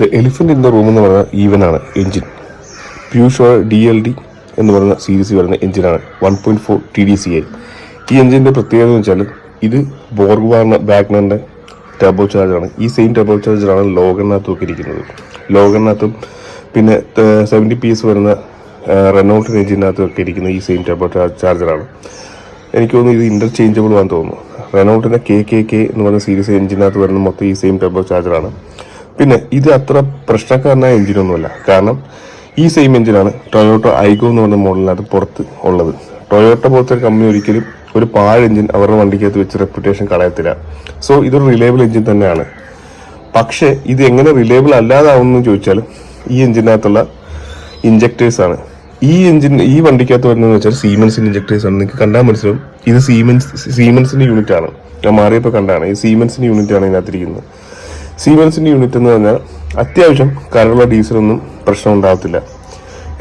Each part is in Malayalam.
The elephant in the room എന്ന് പറയുന്ന ഈവനാണ് എഞ്ചിൻ പ്യൂഷോർ ഡി എൽ ഡി എന്ന് പറയുന്ന സീരീസ് വരുന്ന എഞ്ചിനാണ് one point four T D C I ഈ എഞ്ചിന്റെ പ്രത്യേകത എന്ന് വെച്ചാൽ ഇത് ബോർഗ് വാർണ ബാഗ്നറിന്റെ ടർബോ ചാർജറാണ് ഈ സെയിം ടർബോ ചാർജറാണ് ലോഗറിനകത്തും ഒക്കെ ഇരിക്കുന്നത് പിന്നെ സെവന്റി പി എസ് വരുന്ന റെനോൾട്ട് എഞ്ചിനകത്തും ഒക്കെ ഇരിക്കുന്ന ഈ സെയിം ടർബോ ചാർജറാണ് എനിക്ക് തോന്നുന്നു ഇത് ഇന്റർചേഞ്ചബിൾ ആണെന്ന് തോന്നുന്നു. റെനോൾട്ടിന്റെ കെ കെ കെ എന്ന് പറയുന്ന സീരീസ് എഞ്ചിനകത്ത് വരുന്ന മൊത്തം ഈ സെയിം ടർബോ ചാർജറാണ് പിന്നെ ഇത് അത്ര പ്രശ്നക്കാരനായ എഞ്ചിനൊന്നുമല്ല കാരണം ഈ സെയിം എഞ്ചിനാണ് ടൊയോട്ടോ ഐഗോ എന്ന് പറഞ്ഞ മോഡലിനകത്ത് പുറത്ത് ഉള്ളത്. ടൊയോട്ട പോലത്തെ കമ്പനി ഒരിക്കലും ഒരു പാഴ് എഞ്ചിൻ അവരുടെ വണ്ടിക്കകത്ത് വെച്ച് റെപ്യൂട്ടേഷൻ കളയത്തില്ല. സോ ഇതൊരു റിലയബിൾ എഞ്ചിൻ തന്നെയാണ്. പക്ഷേ ഇത് എങ്ങനെ റിലയബിൾ അല്ലാതാവുമെന്ന് ചോദിച്ചാൽ ഈ എഞ്ചിനകത്തുള്ള ഇഞ്ചക്ടേഴ്സ് ആണ്. ഈ എഞ്ചിൻ ഈ വണ്ടിക്കകത്ത് വരുന്നതെന്ന് വെച്ചാൽ സീമെൻസിന്റെ ഇഞ്ചക്ടേഴ്സ് ആണ്. നിങ്ങൾക്ക് കണ്ടാൽ മനസ്സിലാവും. ഇത് സീമെൻസ് സീമെൻസിന്റെ യൂണിറ്റ് ആണ്. ഞാൻ മാറിയപ്പോൾ കണ്ടാണ് ഈ സീമെൻസിന്റെ യൂണിറ്റ് ആണ് ഇതിനകത്തിരിക്കുന്നത്. സീമൻസിന്റെ യൂണിറ്റ് എന്ന് പറഞ്ഞാൽ അത്യാവശ്യം കരളുള്ള ഡീസലൊന്നും പ്രശ്നം ഉണ്ടാകത്തില്ല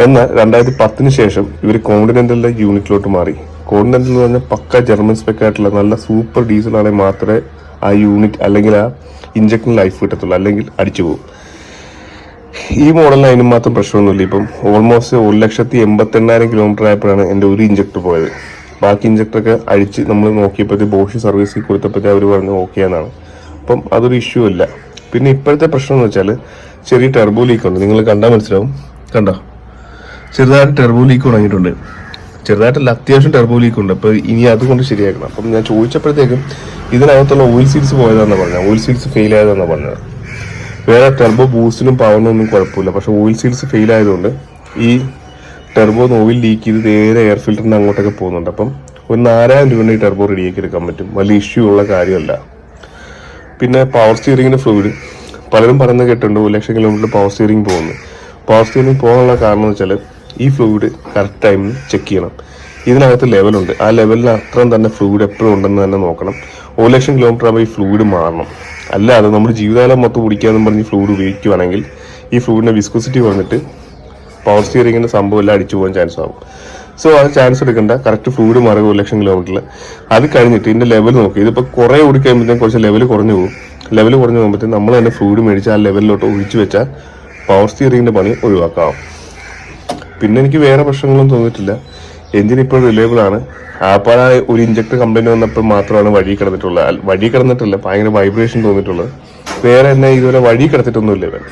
എന്നാൽ രണ്ടായിരത്തി പത്തിന് ശേഷം ഇവർ കോണ്ടിനെന്റലിന്റെ യൂണിറ്റിലോട്ട് മാറി. കോണ്ടിനെന്റൽ എന്ന് പറഞ്ഞാൽ പക്ക ജർമ്മൻ സ്പെക്ക് ആയിട്ടുള്ള നല്ല സൂപ്പർ ഡീസലാണെങ്കിൽ മാത്രമേ ആ യൂണിറ്റ് അല്ലെങ്കിൽ ആ ഇഞ്ചക്ഷൻ ലൈഫ് കിട്ടത്തുള്ളൂ. അല്ലെങ്കിൽ അടിച്ചു പോകും. ഈ മോഡലിന് അതിന് മാത്രം പ്രശ്നമൊന്നുമില്ല. ഇപ്പം ഓൾമോസ്റ്റ് ഒരു ലക്ഷത്തി എൺപത്തി എണ്ണായിരം കിലോമീറ്റർ ആയപ്പോഴാണ് എന്റെ ഒരു ഇഞ്ചക്ടർ പോയത്. ബാക്കി ഇഞ്ചക്ടറൊക്കെ അഴിച്ച് നമ്മൾ നോക്കിയപ്പോഴത്തെ ബോഷി സർവീസിൽ കൊടുത്തപ്പോഴത്തെ അവർ പറഞ്ഞു ഓക്കെ എന്നാണ്. അപ്പം അതൊരു ഇഷ്യൂ ഇല്ല പിന്നെ ഇപ്പോഴത്തെ പ്രശ്നം എന്ന് വെച്ചാൽ ചെറിയ ടെർബോ ലീക്ക് ഉണ്ട്. നിങ്ങൾ കണ്ടാൽ മനസ്സിലാവും. കണ്ടോ? ചെറുതായിട്ട് ടെർബോ ലീക്ക് തുടങ്ങിയിട്ടുണ്ട്. ചെറുതായിട്ടല്ല അത്യാവശ്യം ടെർബോ ലീക്ക് ഉണ്ട്. അപ്പോൾ ഇനി അതുകൊണ്ട് ശരിയാക്കണം. അപ്പം ഞാൻ ചോദിച്ചപ്പോഴത്തേക്കും ഇതിനകത്തുള്ള ഓയിൽ സീൽസ് പോയതാണെന്ന് പറഞ്ഞത്. ഓയിൽ സീൽസ് ഫെയിൽ ആയതാണെന്ന് പറഞ്ഞത്. വേറെ ടെർബോ ബൂസ്റ്റിനും ഒന്നും കുഴപ്പമില്ല. പക്ഷെ ഓയിൽ സീൽസ് ഫെയിൽ ആയതുകൊണ്ട് ഈ ടെർബോ ഓയിൽ ലീക്ക് ചെയ്ത് നേരെ എയർ ഫിൽറ്ററിന് അങ്ങോട്ടൊക്കെ പോകുന്നുണ്ട്. അപ്പം ഒരു നാലായിരം രൂപ ഈ ടെർബോ റെഡിയാക്കി എടുക്കാൻ പറ്റും. വലിയ ഇഷ്യൂ ഉള്ള കാര്യമല്ല. പിന്നെ പവർ സ്റ്റിയറിംഗിന്റെ ഫ്ലൂയിഡ് പലരും പറയുന്നത് കേട്ടിട്ടുണ്ട് ഒരു ലക്ഷം കിലോമീറ്റർ പവർ സ്റ്റിയറിംഗ് പോകുന്നു. പവർ സ്റ്റിയറിംഗ് പോകാനുള്ള കാരണം എന്ന് വെച്ചാൽ ഈ ഫ്ലൂയിഡ് കറക്റ്റ് ടൈമിൽ ചെക്ക് ചെയ്യണം. ഇതിനകത്ത് ലെവലുണ്ട് ആ ലെവലിൽ അത്രയും തന്നെ ഫ്ലൂയിഡ് എപ്പോഴും ഉണ്ടെന്ന് തന്നെ നോക്കണം. ഒരു ലക്ഷം കിലോമീറ്റർ ആകുമ്പോൾ ഈ ഫ്ലൂയിഡ് മാറണം. അല്ലാതെ നമ്മൾ ജീവിതകാലം മൊത്തം കുടിക്കാമെന്ന് പറഞ്ഞ് ഫ്ലൂയിഡ് ഉപയോഗിക്കുകയാണെങ്കിൽ ഈ ഫ്ലൂയിഡിന്റെ വിസ്കോസിറ്റി വന്നിട്ട് പവർ സ്റ്റിയറിങ്ങിന്റെ സംഭവം എല്ലാം അടിച്ചു പോകാൻ ചാൻസ് ആവും. സോ അത് ചാൻസ് എടുക്കണ്ട. കറക്റ്റ് ഫ്ലൂഡ് മാറുക ഒരു ലക്ഷം കിലോമീറ്ററിൽ അത് കഴിഞ്ഞിട്ട് ഇതിന്റെ ലെവൽ നോക്കി. ഇതിപ്പോൾ കുറേ ഓടി കഴിയുമ്പോഴത്തേക്കും കുറച്ച് ലെവൽ കുറഞ്ഞു പോകും. ലെവൽ കുറഞ്ഞു പോകുമ്പോഴത്തേക്കും നമ്മൾ തന്നെ ഫ്ലൂഡ് മേടിച്ച് ആ ലെവലിലോട്ട് ഒഴിച്ചു വെച്ചാൽ പവർ സ്റ്റിയറിംഗിന്റെ പണി ഒഴിവാക്കാം. പിന്നെ എനിക്ക് വേറെ പ്രശ്നങ്ങളൊന്നും തോന്നിയിട്ടില്ല. എഞ്ചിൻ ഇപ്പോൾ റിലയബിൾ ആണ്. ആപ്പാട ഒരു ഇഞ്ചക്ടർ കംപ്ലൈന്റ് വന്നപ്പോൾ മാത്രമാണ് വഴി കിടന്നിട്ടുള്ളത് വഴി കിടന്നിട്ടില്ല. ഭയങ്കര വൈബ്രേഷൻ തോന്നിയിട്ടുള്ളത്. വേറെ എന്നെ ഇതുവരെ വഴി കിടത്തിട്ടൊന്നുമില്ല ഇവൻ.